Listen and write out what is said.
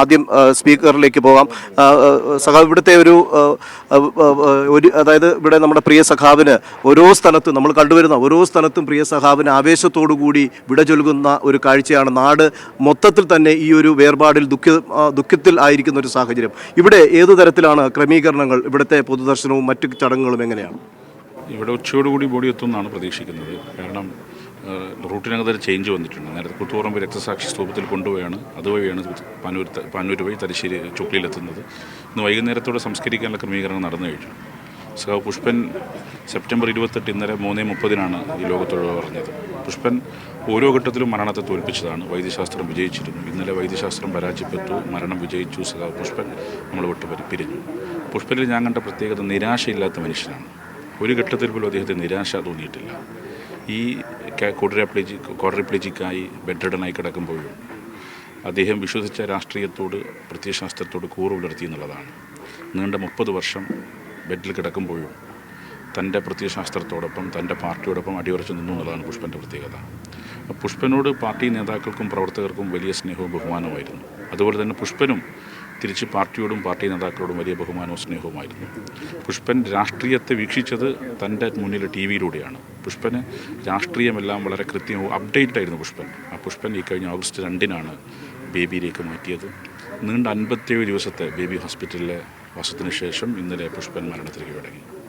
ആദ്യം സ്പീക്കറിലേക്ക് പോകാം. സഖാവ് ഇവിടുത്തെ ഒരു ഒരു അതായത് ഇവിടെ നമ്മുടെ പ്രിയ സഖാവിന് ഓരോ സ്ഥലത്തും നമ്മൾ കണ്ടുവരുന്ന ഓരോ സ്ഥലത്തും പ്രിയ സഖാവിന് ആവേശത്തോടു കൂടി വിട ചൊലുകുന്ന ഒരു കാഴ്ചയാണ് നാട്. മൊത്തത്തിൽ തന്നെ ഈ ഒരു വേർപാടിൽ ദുഃഖ ദുഃഖത്തിൽ ആയിരിക്കുന്ന ഒരു സാഹചര്യം. ഇവിടെ ഏതു തരത്തിലാണ് ക്രമീകരണങ്ങൾ? ഇവിടുത്തെ പൊതുദർശനവും മറ്റു ചടങ്ങുകളും എങ്ങനെയാണ്? ഇവിടെ ഉച്ചയോടുകൂടി ബോഡി എത്തുമെന്നാണ് പ്രതീക്ഷിക്കുന്നത്. കാരണം റൂട്ടിനകത്ത് ചേഞ്ച് വന്നിട്ടുണ്ട്. നേരത്തെ കുത്തുപറമ്പ് രക്തസാക്ഷി സ്തൂപത്തിൽ കൊണ്ടുപോയാണ്. അതുവഴിയാണ് പാനൂർ പാനൂർ വഴി തലശ്ശേരി ചുക്ലിയിലെത്തുന്നത് ഇന്ന് വൈകുന്നേരത്തോടെ സംസ്കരിക്കാനുള്ള ക്രമീകരണം നടന്നു കഴിഞ്ഞു. സഹ പുഷ്പൻ സെപ്റ്റംബർ ഇരുപത്തെട്ട് ഇന്നലെ മൂന്നേ മുപ്പതിനാണ് ഈ ലോകത്തോട് പറഞ്ഞത്. പുഷ്പൻ ഓരോ ഘട്ടത്തിലും മരണത്തെ തോൽപ്പിച്ചതാണ്. വൈദ്യശാസ്ത്രം വിജയിച്ചിരുന്നു. ഇന്നലെ വൈദ്യശാസ്ത്രം പരാജയപ്പെട്ടു. മരണം വിജയിച്ചു. സഖാവ് പുഷ്പൻ നമ്മൾ വിട്ടു പിരിഞ്ഞു. പുഷ്പനിൽ ഞാൻ കണ്ട പ്രത്യേകത നിരാശയില്ലാത്ത മനുഷ്യനാണ്. ഒരു ഘട്ടത്തിൽ പോലും അദ്ദേഹത്തിന് നിരാശ തോന്നിയിട്ടില്ല. ഈ കോഡ്രാപ്ലേജി കോഡ്രിപ്ലേജിക്കായി ബെഡ്രിഡനായി കിടക്കുമ്പോഴും അദ്ദേഹം വിശ്വസിച്ച രാഷ്ട്രീയത്തോട് പ്രത്യയശാസ്ത്രത്തോട് കൂറ് പുലർത്തി എന്നുള്ളതാണ്. നീണ്ട മുപ്പത് വർഷം ബെഡിൽ കിടക്കുമ്പോഴും തന്റെ പ്രത്യയശാസ്ത്രത്തോടൊപ്പം തന്റെ പാർട്ടിയോടൊപ്പം അടിയുറച്ച് നിന്നു എന്നുള്ളതാണ് പുഷ്പന്റെ പ്രത്യേകത. പുഷ്പനോട് പാർട്ടി നേതാക്കൾക്കും പ്രവർത്തകർക്കും വലിയ സ്നേഹവും ബഹുമാനവുമായിരുന്നു. അതുപോലെ തന്നെ പുഷ്പനും തിരിച്ച് പാർട്ടിയോടും പാർട്ടി നേതാക്കളോടും വലിയ ബഹുമാനവും സ്നേഹവുമായിരുന്നു. പുഷ്പൻ രാഷ്ട്രീയത്തെ വീക്ഷിച്ചത് തന്റെ മുന്നിൽ ടി വിയിലൂടെയാണ്. പുഷ്പന് രാഷ്ട്രീയമെല്ലാം വളരെ കൃത്യവും അപ്ഡേറ്റ് ആയിരുന്നു പുഷ്പൻ. ആ പുഷ്പൻ ഈ കഴിഞ്ഞ ഓഗസ്റ്റ് രണ്ടിനാണ് ബേബിയിലേക്ക് മാറ്റിയത്. നീണ്ട അൻപത്തേഴ് ദിവസത്തെ ബേബി ഹോസ്പിറ്റലിലെ വസത്തിന് ശേഷം ഇന്നലെ പുഷ്പൻ മരണത്തിലേക്ക് തുടങ്ങി